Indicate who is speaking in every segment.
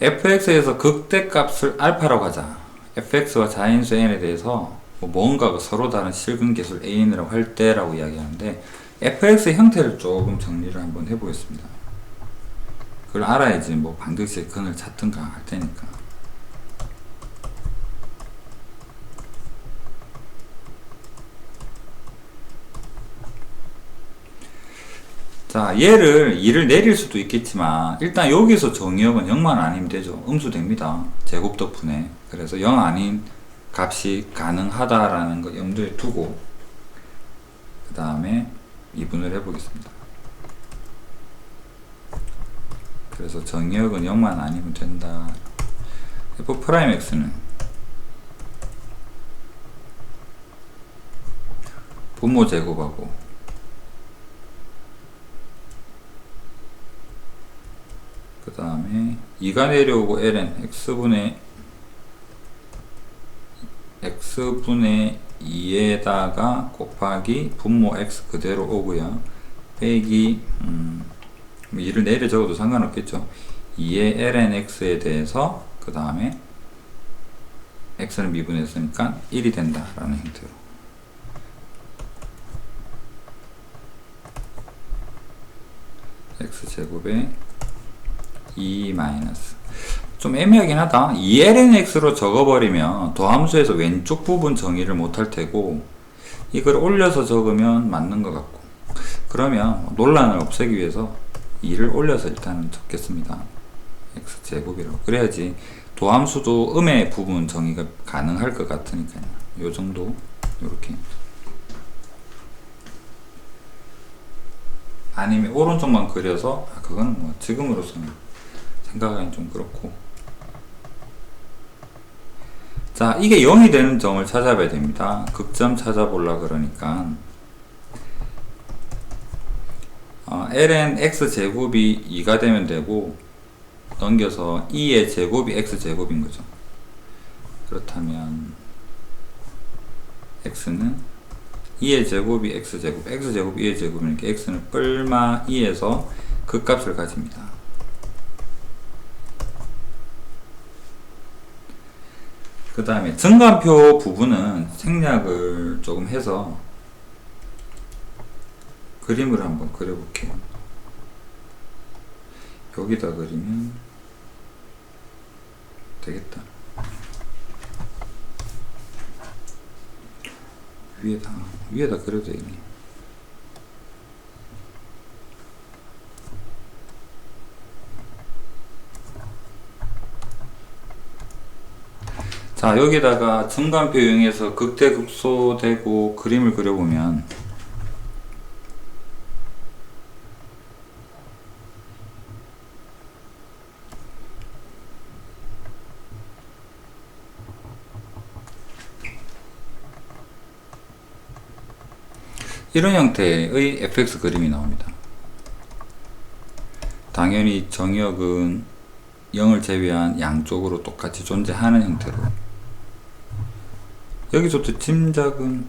Speaker 1: fx에서 극대값을 알파라고 하자. fx와 자인수 n에 대해서 뭐 뭔가가 서로 다른 실근 계수를 an이라고 할 때라고 이야기하는데 fx의 형태를 조금 정리를 한번 해보겠습니다. 그걸 알아야지 뭐 반드시 근을 찾든가 할 테니까. 자, 얘를 2를 내릴 수도 있겠지만 일단 여기서 정의역은 0만 아니면 되죠. 음수됩니다. 제곱 덕분에. 그래서 0 아닌 값이 가능하다라는 거 염두에 두고 그 다음에 미분을 해보겠습니다. 그래서 정의역은 0만 아니면 된다. f 프라임 x는 분모 제곱하고 그 다음에 2가 내려오고 ln x분의 x분의 2에다가 곱하기 분모 x 그대로 오고요. 빼기 음, 2를 내려 적어도 상관없겠죠. 2의 ln x에 대해서 그 다음에 x는 미분했으니까 1이 된다 라는 형태로. X제곱에 2 마이너스. 좀 애매하긴 하다. 2lnx로 적어버리면 도함수에서 왼쪽 부분 정의를 못할 테고 이걸 올려서 적으면 맞는 것 같고. 그러면 논란을 없애기 위해서 2를 올려서 일단은 적겠습니다. X제곱이라고. 그래야지 도함수도 음의 부분 정의가 가능할 것 같으니까요. 요 정도 요렇게. 아니면 오른쪽만 그려서 아, 그건 뭐 지금으로서는 생각하기엔 좀 그렇고. 자 이게 0이 되는 점을 찾아봐야 됩니다. 극점 찾아보려 그러니까. 어, ln x 제곱이 2가 되면 되고 넘겨서 2의 제곱이 x 제곱인 거죠. 그렇다면 x는 2의 제곱이 x 제곱 x 제곱 2의 제곱이니까 x는 뿔마 2에서 그 값을 가집니다 그 다음에 증감표 부분은 생략을 조금 해서 그림을 한번 그려볼게요. 여기다 그리면 되겠다. 위에다 위에다 그려도 되겠네. 자 여기다가 증감표 이용해서 극대극소되고 그림을 그려보면 이런 형태의 fx 그림이 나옵니다. 당연히 정역은 0을 제외한 양쪽으로 똑같이 존재하는 형태로 여기서부터 짐작은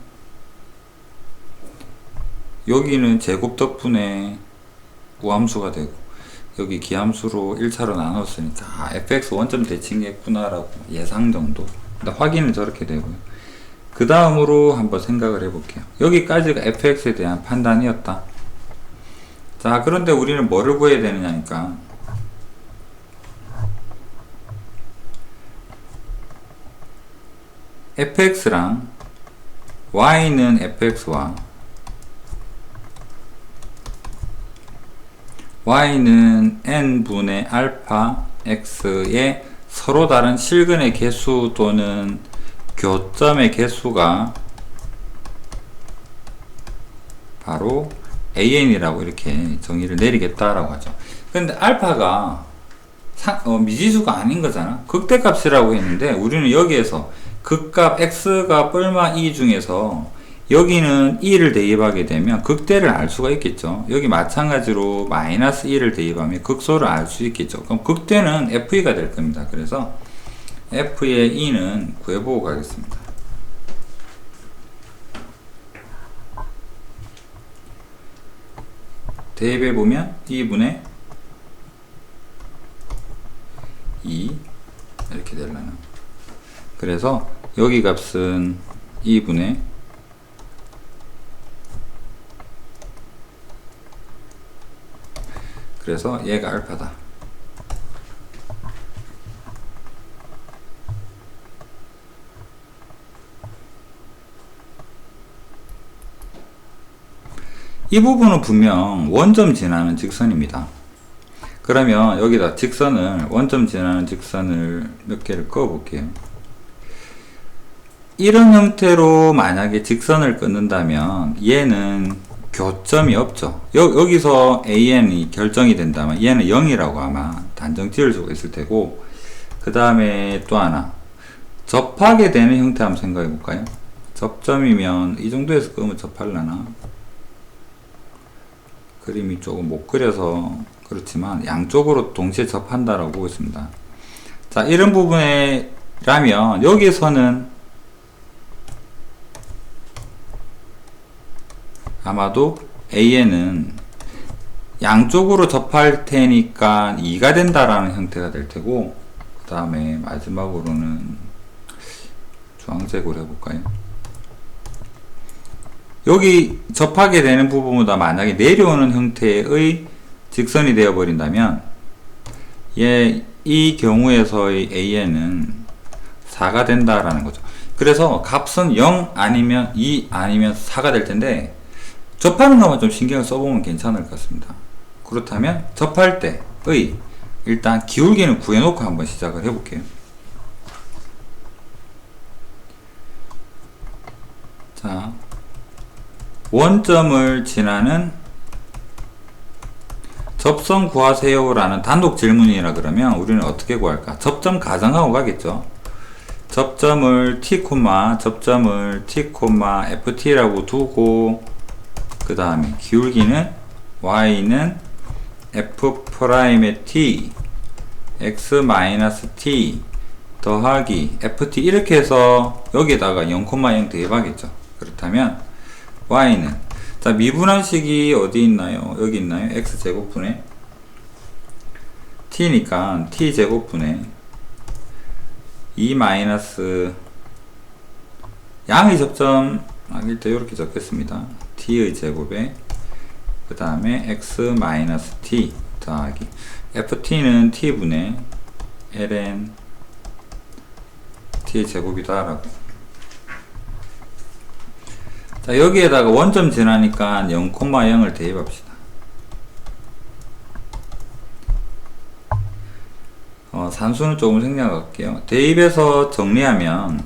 Speaker 1: 여기는 제곱 덕분에 우함수가 되고 여기 기함수로 1차로 나눴으니까 아, fx 원점 대칭했구나 라고 예상 정도. 확인은 저렇게 되고요. 그 다음으로 한번 생각을 해볼게요. 여기까지가 fx에 대한 판단이었다. 자 그런데 우리는 뭐를 구해야 되느냐니까 fx랑 y는 fx와 y는 n분의 알파 x의 서로 다른 실근의 개수 또는 교점의 개수가 바로 an이라고 이렇게 정의를 내리겠다라고 하죠. 근데 알파가 사, 어, 미지수가 아닌 거잖아. 극대값이라고 했는데 우리는 여기에서 극값 x가 뿔마 2 중에서 여기는 2를 대입하게 되면 극대를 알 수가 있겠죠. 여기 마찬가지로 마이너스 1을 대입하면 극소를 알 수 있겠죠. 그럼 극대는 FE가 될 겁니다. 그래서 F의 2는 구해보고 가겠습니다. 대입해보면 2분의 2 그래서 여기 값은 2분의 그래서 얘가 알파다. 이 부분은 분명 원점 지나는 직선입니다. 그러면 여기다 직선을 원점 지나는 직선을 몇 개를 그어 볼게요. 이런 형태로 만약에 직선을 끊는다면 얘는 교점이 없죠. 여, 기서 AN이 결정이 된다면 얘는 0이라고 아마 단정 지을 수가 있을 테고 그 다음에 또 하나 접하게 되는 형태 한번 생각해 볼까요? 접점이면 이 정도에서 끄면 접할라나? 그림이 조금 못 그려서 그렇지만 양쪽으로 동시에 접한다라고 보고 있습니다. 자, 이런 부분에 라면 여기서는 아마도 AN은 양쪽으로 접할 테니까 2가 된다라는 형태가 될 테고 그 다음에 마지막으로는 주황색으로 해볼까요? 여기 접하게 되는 부분보다 만약에 내려오는 형태의 직선이 되어 버린다면 예, 이 경우에서의 AN은 4가 된다라는 거죠. 그래서 값은 0 아니면 2 아니면 4가 될 텐데 접하는 것만 좀 신경을 써보면 괜찮을 것 같습니다. 그렇다면 접할 때의 일단 기울기는 구해놓고 한번 시작을 해볼게요. 자, 원점을 지나는 접선 구하세요 라는 단독 질문이라 그러면 우리는 어떻게 구할까? 접점 가정하고 가겠죠. 접점을 t, 접점을 t, ft라고 두고 그 다음에 기울기는 y는 f 프라임의 t x 마이너스 t 더하기 ft 이렇게 해서 여기에다가 0,0 대입하겠죠. 그렇다면 y는 자 미분한 식이 어디 있나요? 여기 있나요? x 제곱분의 t니까 t 제곱분의 2 마이너스 양의 접점 아, 일단 이렇게 적겠습니다. T의 제곱에 그 다음에 x 마이너스 t 더하기 ft는 t분의 ln t의 제곱이다 라고 자, 여기에다가 원점 지나니까 0,0을 대입합시다. 어, 산수는 조금 생략할게요. 대입해서 정리하면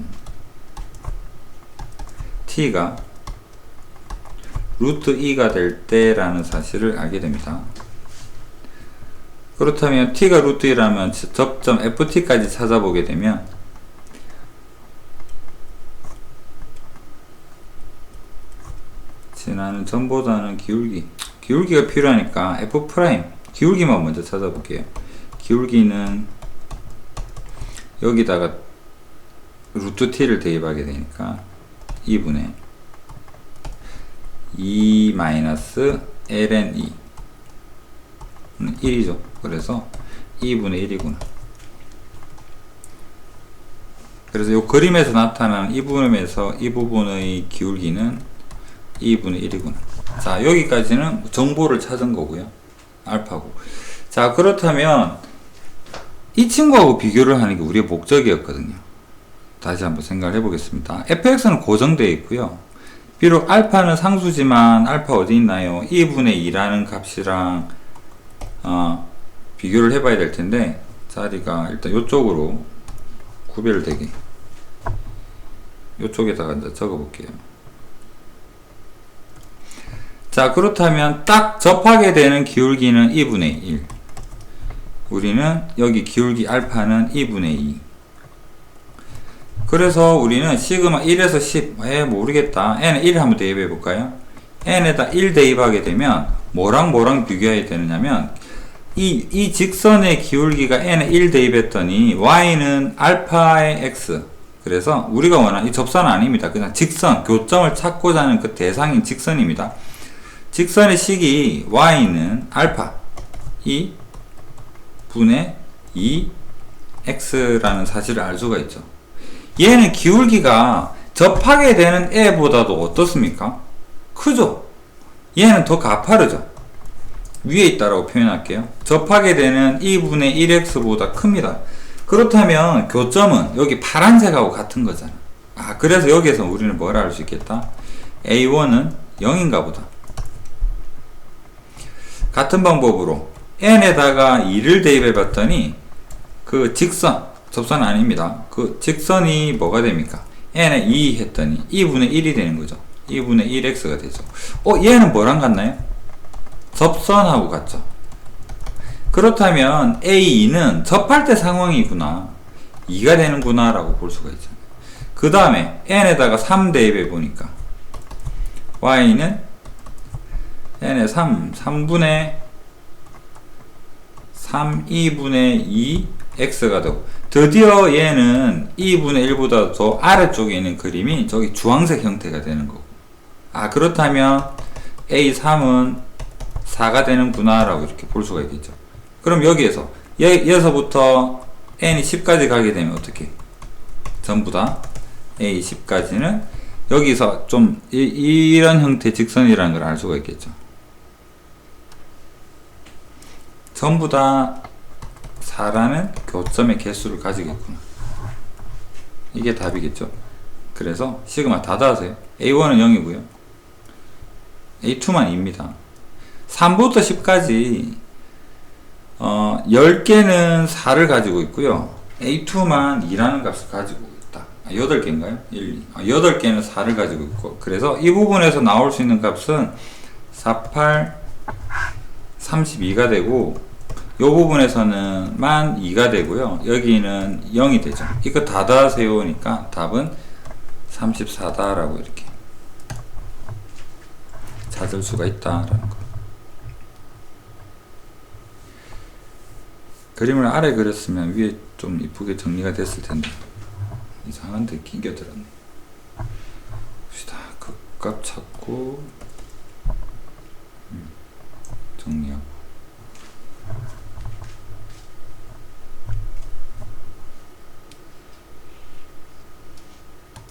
Speaker 1: t가 루트 2가 될 때라는 사실을 알게 됩니다. 그렇다면 t가 루트 2라면 접점 ft까지 찾아보게 되면 지나는 점보다는 기울기 기울기가 필요하니까 f 프라임 기울기만 먼저 찾아볼게요 기울기는 여기다가 루트 t를 대입하게 되니까 2분의 2 마이너스 ln 2 1이죠 그래서 2분의 1이구나 그래서 이 그림에서 나타나는 이 부분에서 이 부분의 기울기는 2분의 1이구나. 자, 여기까지는 정보를 찾은 거고요. 알파고. 자, 그렇다면 이 친구하고 비교를 하는 게 우리의 목적이었거든요. 다시 한번 생각을 해보겠습니다. fx는 고정되어 있고요. 비록 알파는 상수지만 알파 어디 있나요? 2분의 2라는 값이랑 어, 비교를 해봐야 될 텐데 자리가 일단 이쪽으로 구별되게 이쪽에다가 이제 적어볼게요. 자, 그렇다면 딱 접하게 되는 기울기는 2분의 1. 우리는 여기 기울기 알파는 2분의 2. 그래서 우리는 시그마 1에서 10, 에 모르겠다. n에 1 한번 대입해 볼까요? n에다 1 대입하게 되면 뭐랑 뭐랑 비교해야 되느냐면 이, 이 직선의 기울기가 n에 1 대입했더니 y는 알파의 x 그래서 우리가 원하는 이 접선 아닙니다. 그냥 직선, 교점을 찾고자 하는 그 대상인 직선입니다. 직선의 식이 y는 알파 2 분의 2 x라는 사실을 알 수가 있죠. 얘는 기울기가 접하게 되는 애보다도 어떻습니까? 크죠? 얘는 더 가파르죠? 위에 있다라고 표현할게요. 접하게 되는 2분의 1x보다 큽니다. 그렇다면 교점은 여기 파란색하고 같은 거잖아. 아, 그래서 여기에서 우리는 뭘 알 수 있겠다? a1은 0인가 보다. 같은 방법으로 n에다가 2를 대입해 봤더니 그 직선, 접선 아닙니다. 그 직선이 뭐가 됩니까? n에 2 했더니 2분의 1이 되는 거죠. 2분의 1x가 되죠. 어, 얘는 뭐랑 같나요? 접선하고 같죠. 그렇다면 A2는 접할 때 상황이구나. 2가 되는구나 라고 볼 수가 있잖아요. 그 다음에 n에다가 3 대입해 보니까 y는 n에 3, 3분의 3, 2분의 2 x가 되고 드디어 얘는 2분의 1보다 더 아래쪽에 있는 그림이 저기 주황색 형태가 되는 거고. 아 그렇다면 A3은 4가 되는구나 라고 이렇게 볼 수가 있겠죠. 그럼 여기에서 여, 여기서부터 n이 10까지 가게 되면 어떻게? 전부 다 a 10까지는 여기서 좀 이, 런 형태 직선이라는 걸 알 수가 있겠죠. 전부 다 4라는 교점의 개수를 가지겠구나 이게 답이겠죠 그래서 시그마 다 더하세요 a1은 0이고요 a2만 2입니다 3부터 10까지 어, 10개는 4를 가지고 있고요. A2만 2라는 값을 가지고 있다. 아, 8개인가요? 1, 2. 아, 8개는 4를 가지고 있고. 그래서 이 부분에서 나올 수 있는 값은 48, 32가 되고, 이 부분에서는 만 2가 되고요. 여기는 0이 되죠. 이거 다 더하세요니까 답은 34다라고 이렇게 찾을 수가 있다라는 거. 그림을 아래 그렸으면 위에 좀 이쁘게 정리가 됐을 텐데 이상한데 끼겨 들었네 봅시다 극값 찾고 음, 정리하고